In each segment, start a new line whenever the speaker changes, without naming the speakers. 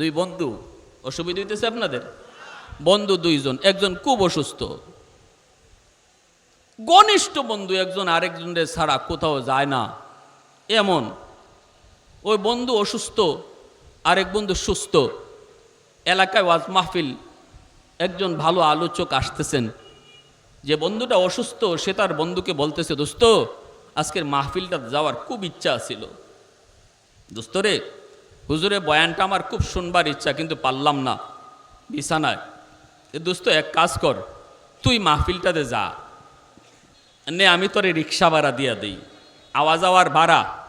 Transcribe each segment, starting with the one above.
দুই বন্ধু, অসুবিধা হইতেছে আপনাদের? বন্ধু দুইজন, একজন খুব অসুস্থ। ঘনিষ্ঠ বন্ধু একজন, আরেকজনের ছাড়া কোথাও যায় না। এমন। ওই বন্ধু অসুস্থ, আরেক বন্ধু সুস্থ। এলাকায় ওয়াজ মাহফিল, একজন ভালো আলোচক আসতেছেন। যে বন্ধুটা অসুস্থ, সে তার বন্ধুকে বলতেছে, দোস্ত, আজকের মাহফিলটা যাওয়ার খুব ইচ্ছা ছিল দোস্ত রে হুজুরে বয়ানটা আমার খুব শুনবার ইচ্ছা, কিন্তু পারলাম না। বিছানায়। এ দোস্ত, এক কাজ কর, তুই মাহফিলটাতে যা। নে, আমি তোরে রিক্সা ভাড়া দিয়া দিই। আওয়াজ আওয়ার ভাড়া।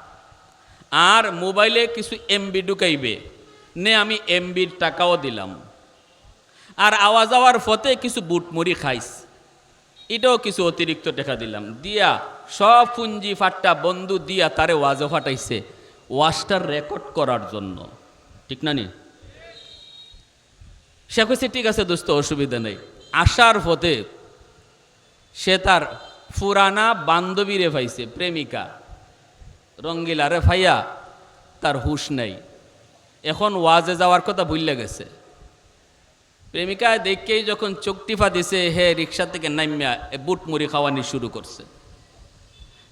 আর মোবাইলে কিছু এমবি ঢুকাইবে। নে, আমি এমবির টাকাও দিলাম। আর আওয়াজ আওয়ার ফতে কিছু বুটমুড়ি খাইস। এটাও কিছু অতিরিক্ত টাকা দিলাম। দিয়া, সব পুঞ্জি ফাট্টা বন্ধু দিয়া তারে ওয়াজও ফাটাইছে। ওয়াজটার রেকর্ড করার জন্য। ঠিক না নি? সে কইছে, ঠিক আছে দোস্ত, অসুবিধা নেই। আসার পথে সে তার ফুরানা বান্ধবীরে পাইছে, প্রেমিকা। রঙ্গিলারে ভাইয়া তার হুশ নেই। এখন ওয়াজে যাওয়ার কথা ভুললে গেছে। প্রেমিকা দেখেই যখন চোখ দিছে হে রিক্সা থেকে নামিয়া এ বুট মুড়ি খাওয়ানি শুরু করছে।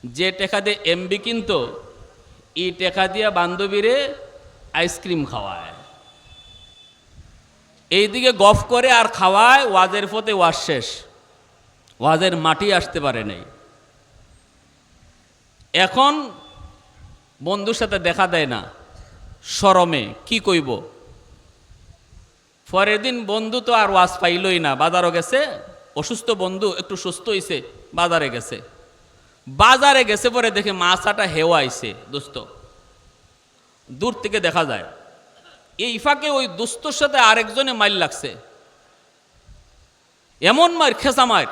যে টেকা দিয়ে এমবি কিনতো এই টেকা দিয়া বান্ধবীরে আইসক্রিম খাওয়ায়। এইদিকে গফ করে আর খাওয়ায়, ওয়াজের ফতে ওয়াজ শেষ। ওয়াজের মাটি আসতে পারে নাই। এখন বন্ধুর সাথে দেখা দেয় না, সরমে, কি কইব? পরের দিন বন্ধু তো আর ওয়াজ পাইলই না, বাজারও গেছে, অসুস্থ বন্ধু একটু সুস্থ হইছে, বাজারে গেছে। বাজারে গেছে পরে দেখে মাছাটা হেওয়া আইছে দোস্ত। দূর থেকে দেখা যায়। এই ফাঁকে ওই দুস্তর সাথে আরেকজনে মাইল লাগছে। এমন মার খেসা মার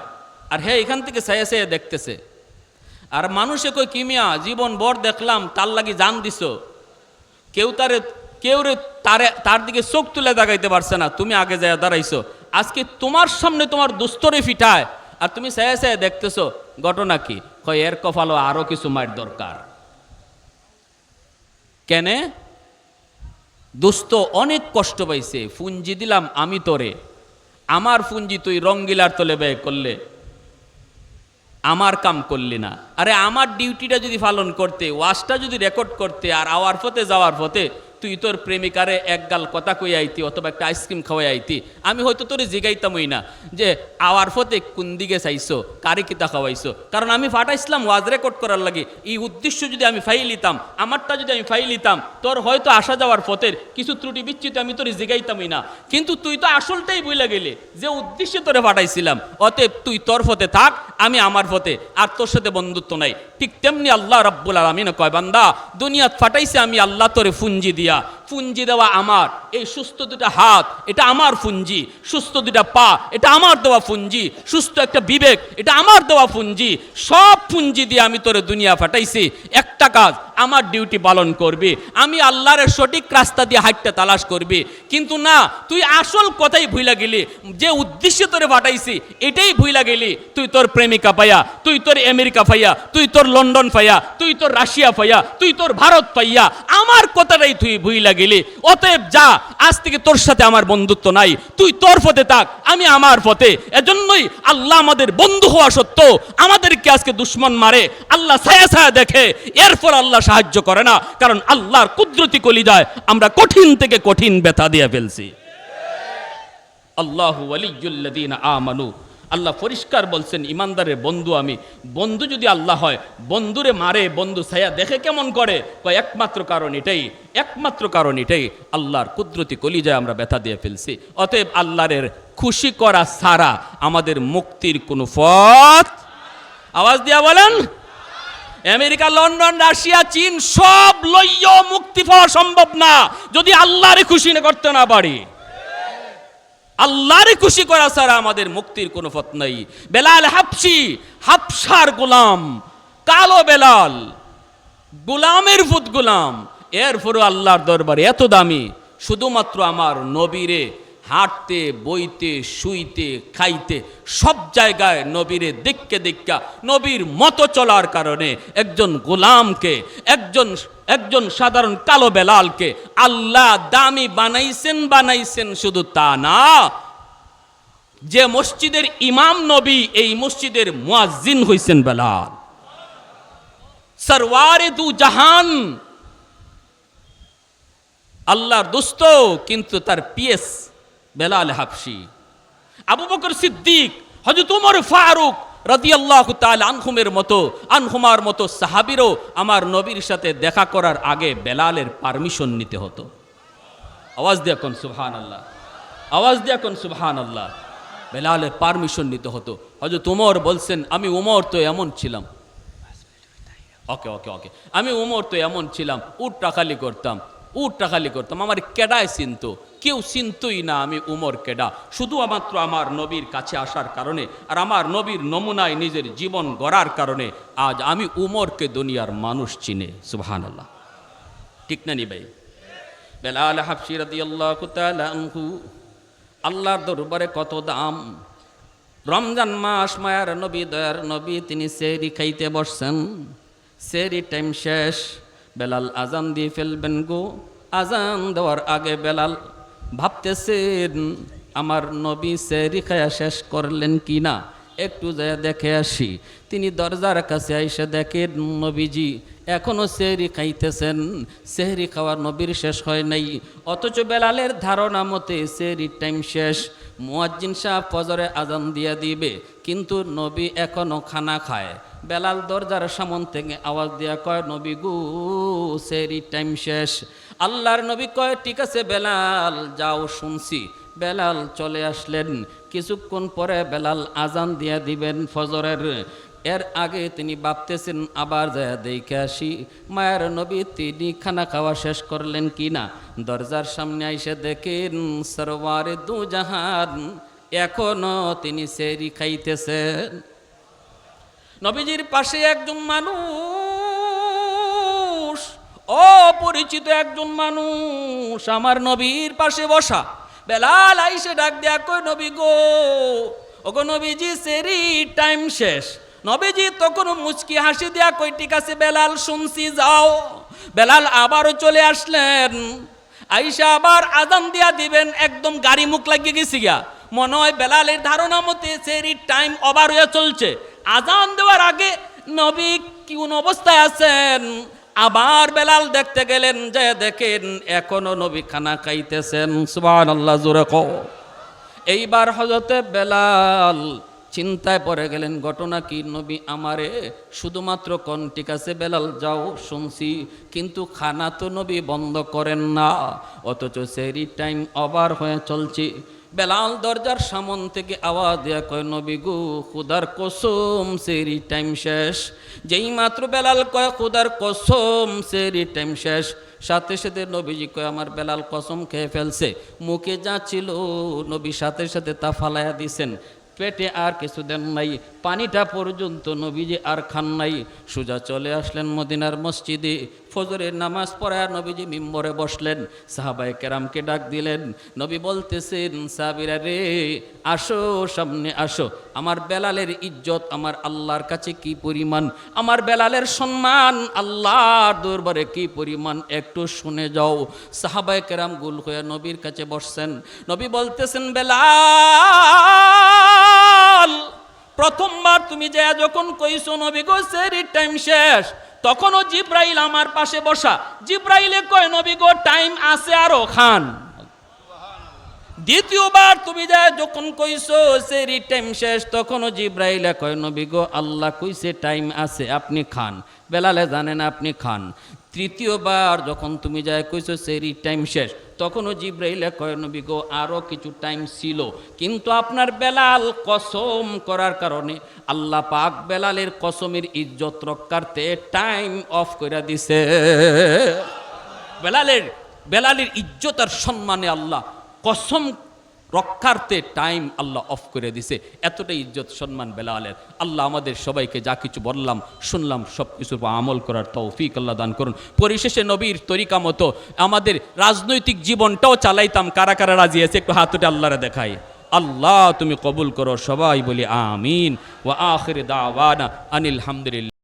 আর হ্যাঁ এখান থেকে সাইয়া সাইয়া দেখতেছে। আর মানুষে কই কিমিয়া জীবন বর দেখলাম, তার লাগি জান দিছ। কেউ তারে, কেউ রে তারে, তার দিকে চোখ তুলে দেখাইতে পারছে না। তুমি আগে যায় দাঁড়াইছো। আজকে তোমার সামনে তোমার দুস্তরে ফিটায়। আর তুমি সায়া সায়া দেখতেছো, ঘটনা কি? কয়, এর কফালো আরও কিছু মায়ের দরকার। কেনে? দোস্ত অনেক কষ্ট পাইছে, ফুঞ্জি দিলাম আমি তোরে। আমার ফুঞ্জি তুই রঙ্গিলার তলে ব্যয় করলে, আমার কাম করলি না। আরে, আমার ডিউটিটা যদি পালন করতে, ওয়াজটা যদি রেকর্ড করতে আর আওয়ার পথে যাওয়ার পথে তুই তোর প্রেমিকারে এক গাল কথা কই আইতি অথবা একটা আইসক্রিম খাওয়াই আইতি। আমি হয়তো তোরে জিগাইতামই না যে, আওয়ার ফতে কোন দিকে চাইছো? কারে কিতা খাওয়াইছো? কারণ আমি ফাটাইছিলাম ওয়াজ রেকর্ড করার লাগে। এই উদ্দেশ্য যদি আমি ফাইল নিতাম আমারটা যদি আমি ফাইল নিতাম তোর হয়তো আসা যাওয়ার পথের কিছু ত্রুটি বিচ্ছিত আমি তোরে জিগাইতামই না। কিন্তু তুই তো আসলটাই বইলা গেলে যে উদ্দেশ্যে তোরে ফাটাইছিলাম। অতএব তুই তোর ফতে থাক, আমি আমার ফতে। আর তোর সাথে বন্ধুত্ব নাই। ঠিক তেমনি আল্লাহ রব্বুল আলমিন কয়, বান্দা, দুনিয়াত ফাটাইছে আমি, আল্লাহ তোরে ফুঞ্জি দিয়া দিয়া ফুঞ্জি দেওয়া আমার। এই সুস্থ দুটা হাত, এটা আমার ফুঞ্জি। সুস্থ দুটা পা, এটা আমার দেওয়া ফুঞ্জি। সুস্থ একটা বিবেক, এটা আমার দেওয়া ফুঞ্জি। সব ফুঞ্জি দিয়ে আমি তোরে দুনিয়া ফাটাইছি। একটা কাজ, আমার ডিউটি পালন করবি। আমি আল্লাহর সঠিক রাস্তা দিয়ে হাঁটতে তালাশ করবি। কিন্তু না, তুই আসল কথাই ভুইলা গেলি। যে উদ্দেশ্যে তোরে পাঠাইছি এটাই ভুইলা গেলি। তুই তোর প্রেমিকা পাইয়া, তুই তোর আমেরিকা পাইয়া, তুই তোর লন্ডন পাইয়া, তুই তোর রাশিয়া পাইয়া, তুই তোর ভারত পাইয়া, আমার কথাটাই তুই ভুইলা গেলি, অতএব যা, আজ থেকে তোর সাথে আমার বন্ধুত্ব নাই, তুই তোর পথে থাক, আমি আমার পথে। এজন্যই আল্লাহ আমাদের বন্ধু হওয়া সত্ত্বেও আমাদেরকে আজকে দুশ্মন মারে, আল্লাহ ছায়া ছায়া দেখে, এরপর আল্লাহ সাহায্য করে না, কারণ আল্লাহর কুদরতি কলিজায় আমরা কঠিন থেকে কঠিন ব্যথা দিয়ে ফেলছি। আল্লাহু ওয়ালিয়ুল্লাযীন আমানু। আল্লাহ পরিষ্কার বলছেন ইমানদারের বন্ধু আমি। বন্ধু যদি আল্লাহ হয়, বন্ধুরে মারে, বন্ধু ছায়া দেখে কেমন করে? কয়, একমাত্র কারণ এটাই, একমাত্র কারণ এটাই, আল্লাহর কুদরতি কলিজায় আমরা ব্যথা দিয়ে ফেলছি। অতএব আল্লাহরের খুশি করা ছাড়া আমাদের মুক্তির কোনো পথ আওয়াজ দিয়া বলেন। আমেরিকা, লন্ডন, রাশিয়া, চীন সব লইয় মুক্তি পাওয়া সম্ভব না। যদি আল্লাহরে খুশি করতে না পারি। আল্লাহরে খুশি করা ছাড়া আমাদের মুক্তির কোনো পথ নাই। বেলাল হাফসি, হাফসার গোলাম, কালো বেলাল, গোলামের ফুত গোলাম। এরপরও আল্লাহর দরবারে এত দামি, শুধুমাত্র আমার নবীরে হাঁটতে, বইতে, শুইতে, খাইতে, সব জায়গায় নবীরে দেখকে দেখা নবীর মতো চলার কারণে একজন গোলামকে, একজন একজন সাধারণ কালো বেলালকে আল্লাহ দামি বানাইছেন বানাইছেন শুধু তা না। যে মসজিদের ইমাম নবী, এই মসজিদের মুয়াজ্জিন হইছেন বেলাল। সরওয়ারে দু জাহান। আল্লাহর দোস্ত, কিন্তু তার পিএস বেলাল হাফসি আবু বকর সিদ্দিক হজরত উমর ফারুক রাদিয়াল্লাহু তাআলা আনহুমের মতো, আনহুমার মতো সাহাবীরও আমার নবীর সাথে দেখা করার আগে বেলালের পারমিশন নিতে হতো। আওয়াজ দিয়ে কোন সুবহান আল্লাহ আওয়াজ দিয়ে কোন সুবহান আল্লাহ বেলালের পারমিশন নিতে হতো। হজরত উমর বলছেন, আমি উমর তো এমন ছিলাম। ওকে ওকে ওকে। আমি উমর তো এমন ছিলাম। উটটা খালি করতাম। উটটা খালি করতাম। আমার কেডায় চিনত। কেউ চিনতই না আমি উমর কেডা। শুধু মাত্র আমার নবীর কাছে আসার কারণে আর আমার নবীর নমুনায় নিজের জীবন গড়ার কারণে আজ আমি উমরকে দুনিয়ার মানুষ চিনে। সুবহান আল্লাহ ঠিক না নি ভাই? বেলাল হাফসি রাদিয়াল্লাহু তাআলা আনহু, আল্লাহর দরবারে কত দাম। রমজান মাস মায়ার নবী দয়ার নবী তিনি সেরি খাইতে বসছেন। সেরি টাইম শেষ। বেলাল আজান দিয়ে ফেলবেন গো। আজান দেওয়ার আগে বেলাল ভাবতেছেন, আমার নবী সেরি খায়া শেষ করলেন কি না? একটু যায় দেখে আসি। তিনি দরজার কাছে আইসে দেখেন, নবীজি এখনও সেহরি খাইতেছেন। সেহরি খাওয়ার নবীর শেষ হয় নাই। অথচ বেলালের ধারণা মতে সেহরির টাইম শেষ। মুয়াজ্জিন সাহ ফজরে আজান দিয়া দিবে, কিন্তু নবী এখনও খানা খায়। বেলাল দরজার সামন থেকে আওয়াজ দিয়া কয়, নবী গু, সেরি টাইম শেষ। আল্লাহর নবী কয়, ঠিক আছে বেলাল, যাও শুনছি। বেলাল চলে আসলেন। কিছুক্ষণ পরে বেলাল আজান দিয়া দিবেন ফজরের। এর আগে তিনি ভাবতেছেন, আবার যায় দেখে আসি, মায়ের নবী তিনি খানা খাওয়া শেষ করলেন কি না? দরজার সামনে আইসে দেখেন সরওয়ারে দু জাহান এখনও তিনি সেরি খাইতেছেন। নবীজির পাশে একজন মানুষ, অপরিচিত একজন মানুষ আমার নবীর পাশে বসা। বেলাল আইসে ডাক দেয়া কই নবী গো, ওগো নবীজি সেরি টাইম শেষ। নবীজি তখন মুচকি হাসি দেয়া কই, ঠিক আছে বেলাল, শুনছি, যাও। বেলাল আবারও চলে আসলেন। আইসা আবার আজান দিয়া দিবেন, একদম গাড়ি মুখ লাগিয়ে গেছি গিয়া। মনে হয় বেলালের ধারণা মতে সেরি টাইম ওভার হয়ে চলছে। আজান দেওয়ার আগে নবী কোন অবস্থায় আছেন? আবার বেলাল দেখতে গেলেন যে, দেখেন, এখনও নবী খানা খাইতেছেন। সুবান আল্লাহ জোরে এইবার হজরতে বেলাল চিন্তায় পড়ে গেলেন, ঘটনা কি নবী আমারে? শুধুমাত্র কোন ঠিক আছে বেলাল, যাও শুনছি। কিন্তু খানা তো নবী বন্ধ করেন না, অথচ সেরি টাইম ওভার হয়ে চলছে। বেলাল দরজার সামন থেকে আওয়াজ দেয়া কয়, নবী গু, খুদার কসম সেরি টাইম শেষ। যেই মাত্র বেলাল কয়, খুদার কসম সেরি টাইম শেষ। সাথে সাথে নবীজি কয়, আমার বেলাল কসম খেয়ে ফেলছে। মুখে যা ছিল, নবী সাথে সাথে তা ফালাইয়া দিছেন। পেটে আর কিছু দেন নাই, পানিটা পর্যন্ত নবীজি আর খান নাই। সুজা চলে আসলেন মদিনার মসজিদে। ফজরের নামাজ পড়ায় নবীজি মিম্বরে বসলেন। সাহাবাই কেরামকে ডাক দিলেন, নবী বলতেছেন, সাহাবিরা রে, আসো, সামনে আসো। আমার বেলালের ইজ্জত আমার আল্লাহর কাছে কি পরিমাণ? আমার বেলালের সম্মান আল্লাহর দরবারে কি পরিমাণ? একটু শুনে যাও। সাহাবাই কেরাম গুল হয়ে নবীর কাছে বসছেন। নবী বলতেছেন, বেলাল, প্রথমবার তুমি যা যখন কইছো নবী গো সেরি টাইম শেষ। তখনও জিব্রাইল আমার পাশে বসা। জিব্রাইলে কয়, নবী গো টাইম আছে আরও, খান। দ্বিতীয়বার তুমি যা যখন কইছো, সে টাইম শেষ, তখনও জিব্রাইলে কয়, নবী গো, আল্লাহ কইছে টাইম আছে, আপনি খান। বেলালে জানেন, আপনি খান। তৃতীয়বার যখন তুমি যায় কইছো সেরি টাইম শেষ, তখনও জিব্রাইলে কয়, নবী গো আরও কিছু টাইম ছিল। কিন্তু আপনার বেলাল কসম করার কারণে আল্লাহ পাক বেলালের কসমের ইজ্জত রক্ষার্থে টাইম অফ করে দিছে। বেলালের বেলালের ইজ্জত আর সম্মানে আল্লাহ কসম রক্ষার্থে টাইম আল্লাহ অফ করে দিছে। এতটাই ইজ্জত, সম্মান বেলালের। আল্লাহ আমাদের সবাইকে যা কিছু বললাম, শুনলাম সব কিছুর আমল করার তৌফিক আল্লাহ দান করুন। পরিশেষে নবীর তরিকা মতো আমাদের রাজনৈতিক জীবনটাও চালাইতাম। কারা কারা রাজি আছে? একটু হাতুটে আল্লাহরে দেখাই। আল্লাহ তুমি কবুল করো সবাই বলি আমিন। ওয়া আখির দাওয়ানা আনিল হামদুলিল্লাহ।